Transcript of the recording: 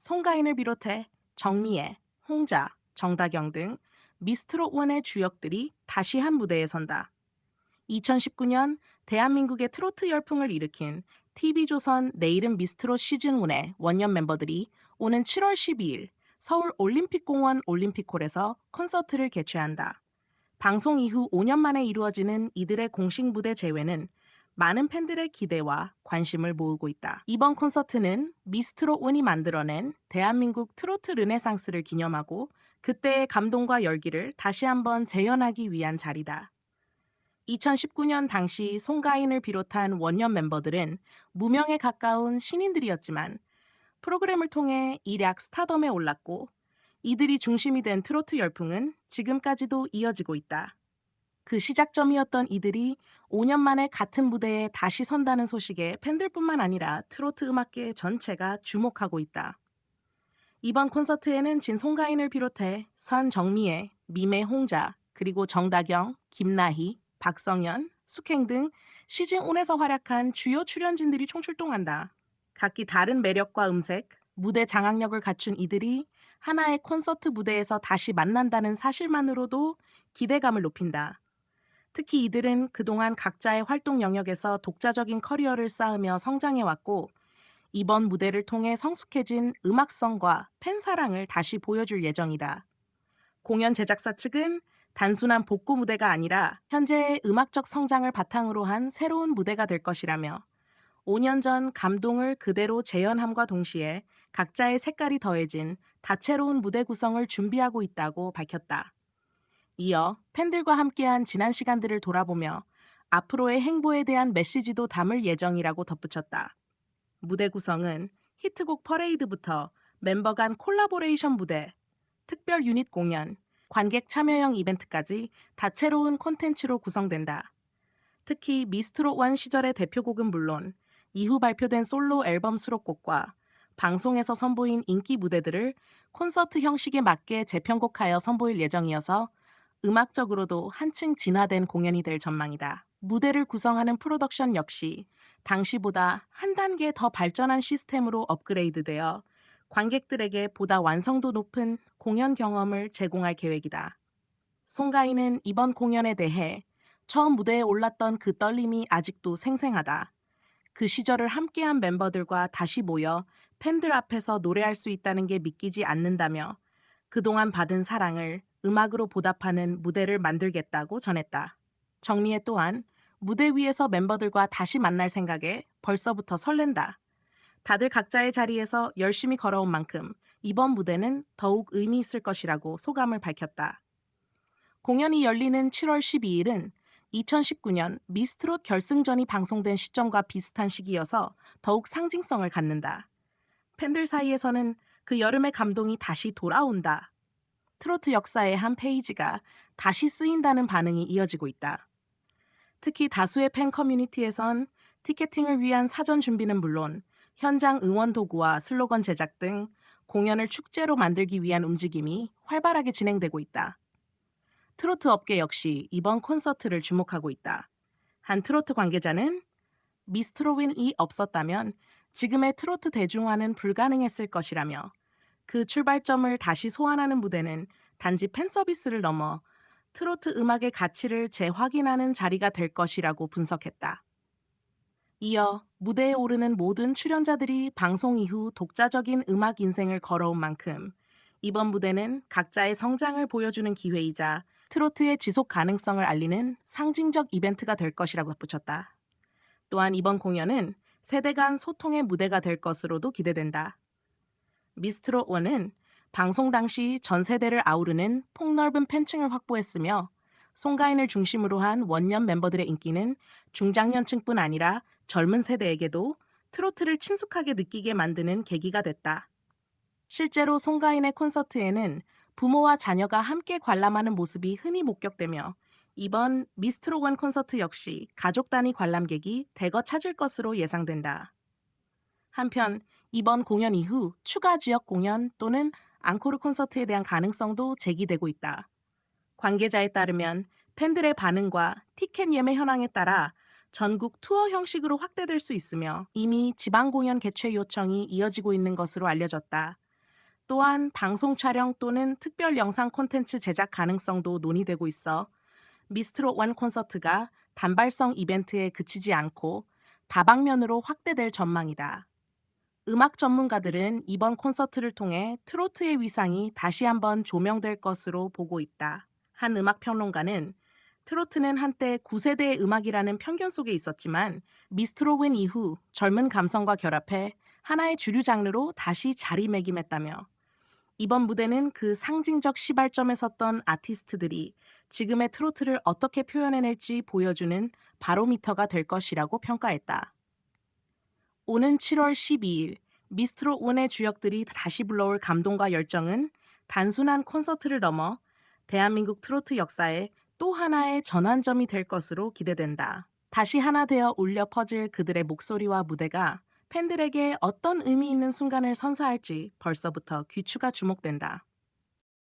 송가인을 비롯해 정미애, 홍자, 정다경 등 미스트롯 원의 주역들이 다시 한 무대에 선다. 2019년 대한민국의 트로트 열풍을 일으킨 TV조선 내일은 미스트롯 시즌1의 원년 멤버들이 오는 7월 12일 서울 올림픽공원 올림픽홀에서 콘서트를 개최한다. 방송 이후 5년 만에 이루어지는 이들의 공식 무대 재회는 많은 팬들의 기대와 관심을 모으고 있다. 이번 콘서트는 미스트롯 원이 만들어낸 대한민국 트로트 르네상스를 기념하고 그때의 감동과 열기를 다시 한번 재현하기 위한 자리다. 2019년 당시 송가인을 비롯한 원년 멤버들은 무명에 가까운 신인들이었지만 프로그램을 통해 일약 스타덤에 올랐고 이들이 중심이 된 트로트 열풍은 지금까지도 이어지고 있다. 그 시작점이었던 이들이 5년 만에 같은 무대에 다시 선다는 소식에 팬들뿐만 아니라 트로트 음악계 전체가 주목하고 있다. 이번 콘서트에는 진송가인을 비롯해 선정미애, 미매 홍자, 그리고 정다경, 김나희, 박성현, 숙행 등 시즌 1에서 활약한 주요 출연진들이 총출동한다. 각기 다른 매력과 음색, 무대 장악력을 갖춘 이들이 하나의 콘서트 무대에서 다시 만난다는 사실만으로도 기대감을 높인다. 특히 이들은 그동안 각자의 활동 영역에서 독자적인 커리어를 쌓으며 성장해왔고, 이번 무대를 통해 성숙해진 음악성과 팬 사랑을 다시 보여줄 예정이다. 공연 제작사 측은 단순한 복구 무대가 아니라 현재의 음악적 성장을 바탕으로 한 새로운 무대가 될 것이라며 5년 전 감동을 그대로 재현함과 동시에 각자의 색깔이 더해진 다채로운 무대 구성을 준비하고 있다고 밝혔다. 이어 팬들과 함께한 지난 시간들을 돌아보며 앞으로의 행보에 대한 메시지도 담을 예정이라고 덧붙였다. 무대 구성은 히트곡 퍼레이드부터 멤버 간 콜라보레이션 무대, 특별 유닛 공연, 관객 참여형 이벤트까지 다채로운 콘텐츠로 구성된다. 특히 미스트롯 원 시절의 대표곡은 물론 이후 발표된 솔로 앨범 수록곡과 방송에서 선보인 인기 무대들을 콘서트 형식에 맞게 재편곡하여 선보일 예정이어서 음악적으로도 한층 진화된 공연이 될 전망이다. 무대를 구성하는 프로덕션 역시 당시보다 한 단계 더 발전한 시스템으로 업그레이드되어 관객들에게 보다 완성도 높은 공연 경험을 제공할 계획이다. 송가인은 이번 공연에 대해 처음 무대에 올랐던 그 떨림이 아직도 생생하다. 그 시절을 함께한 멤버들과 다시 모여 팬들 앞에서 노래할 수 있다는 게 믿기지 않는다며 그동안 받은 사랑을 음악으로 보답하는 무대를 만들겠다고 전했다. 정미애 또한 무대 위에서 멤버들과 다시 만날 생각에 벌써부터 설렌다. 다들 각자의 자리에서 열심히 걸어온 만큼 이번 무대는 더욱 의미 있을 것이라고 소감을 밝혔다. 공연이 열리는 7월 12일은 2019년 미스트롯 결승전이 방송된 시점과 비슷한 시기여서 더욱 상징성을 갖는다. 팬들 사이에서는 그 여름의 감동이 다시 돌아온다. 트로트 역사의 한 페이지가 다시 쓰인다는 반응이 이어지고 있다. 특히 다수의 팬 커뮤니티에선 티켓팅을 위한 사전 준비는 물론 현장 응원 도구와 슬로건 제작 등 공연을 축제로 만들기 위한 움직임이 활발하게 진행되고 있다. 트로트 업계 역시 이번 콘서트를 주목하고 있다. 한 트로트 관계자는 미스트로윈이 없었다면 지금의 트로트 대중화는 불가능했을 것이라며 그 출발점을 다시 소환하는 무대는 단지 팬 서비스를 넘어 트로트 음악의 가치를 재확인하는 자리가 될 것이라고 분석했다. 이어 무대에 오르는 모든 출연자들이 방송 이후 독자적인 음악 인생을 걸어온 만큼 이번 무대는 각자의 성장을 보여주는 기회이자 트로트의 지속 가능성을 알리는 상징적 이벤트가 될 것이라고 덧붙였다. 또한 이번 공연은 세대 간 소통의 무대가 될 것으로도 기대된다. 미스트롯 1은 방송 당시 전 세대를 아우르는 폭넓은 팬층을 확보했으며 송가인을 중심으로 한 원년 멤버들의 인기는 중장년층뿐 아니라 젊은 세대에게도 트로트를 친숙하게 느끼게 만드는 계기가 됐다. 실제로 송가인의 콘서트에는 부모와 자녀가 함께 관람하는 모습이 흔히 목격되며 이번 미스트로건 콘서트 역시 가족 단위 관람객이 대거 찾을 것으로 예상된다. 한편 이번 공연 이후 추가 지역 공연 또는 앙코르 콘서트에 대한 가능성도 제기되고 있다. 관계자에 따르면 팬들의 반응과 티켓 예매 현황에 따라 전국 투어 형식으로 확대될 수 있으며 이미 지방 공연 개최 요청이 이어지고 있는 것으로 알려졌다. 또한 방송 촬영 또는 특별 영상 콘텐츠 제작 가능성도 논의되고 있어 미스트롯 원 콘서트가 단발성 이벤트에 그치지 않고 다방면으로 확대될 전망이다. 음악 전문가들은 이번 콘서트를 통해 트로트의 위상이 다시 한번 조명될 것으로 보고 있다. 한 음악 평론가는 트로트는 한때 9세대의 음악이라는 편견 속에 있었지만 미스트롯 윈 이후 젊은 감성과 결합해 하나의 주류 장르로 다시 자리매김했다며 이번 무대는 그 상징적 시발점에 섰던 아티스트들이 지금의 트로트를 어떻게 표현해낼지 보여주는 바로미터가 될 것이라고 평가했다. 오는 7월 12일 미스트롯 원의 주역들이 다시 불러올 감동과 열정은 단순한 콘서트를 넘어 대한민국 트로트 역사에 또 하나의 전환점이 될 것으로 기대된다. 다시 하나 되어 울려 퍼질 그들의 목소리와 무대가 팬들에게 어떤 의미 있는 순간을 선사할지 벌써부터 귀추가 주목된다.